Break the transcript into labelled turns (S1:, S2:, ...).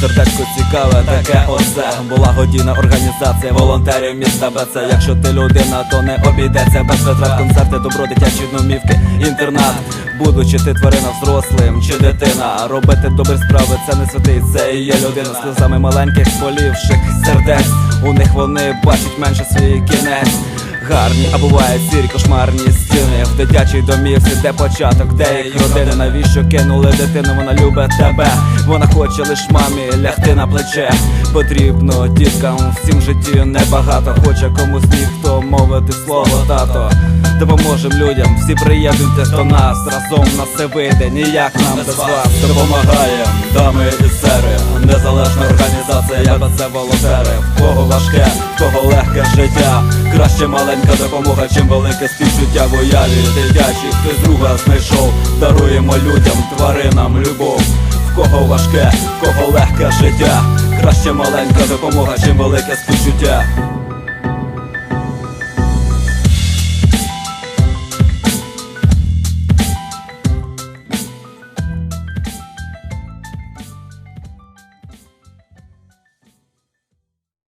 S1: сердечко цікаве, таке оце Благодійна організація волонтерів міста БЦ Якщо ти людина, то не обійдеться без витрат. Концерти, добро, дитячі домівки, інтернат. Будучи ти тварина взрослим чи дитина Робити добрі справи це не святий, це і є людина Сльозами маленьких болівших сердець. У них вони бачать менше свій кінець Гарні, а бувають сірі кошмарні стіни. В дитячій домівці, де початок, де їх родини. Навіщо кинули дитину, вона любить тебе. Вона хоче лиш мамі лягти на плече. Потрібно діткам всім в житті небагато. Хоче комусь ніхто мовити слово тато. Допоможем людям, всі приєднуйтесь до нас. Разом на все вийде, ніяк нам без вас. Допомагаєм, дами я це волонтери В кого важке, в кого легке життя. Краще маленька допомога, чим велике співчуття в уяві Дитячі, ти друга знайшов Даруємо людям, тваринам любов. В кого важке, в кого легке життя. Краще маленька допомога, чим велике співчуття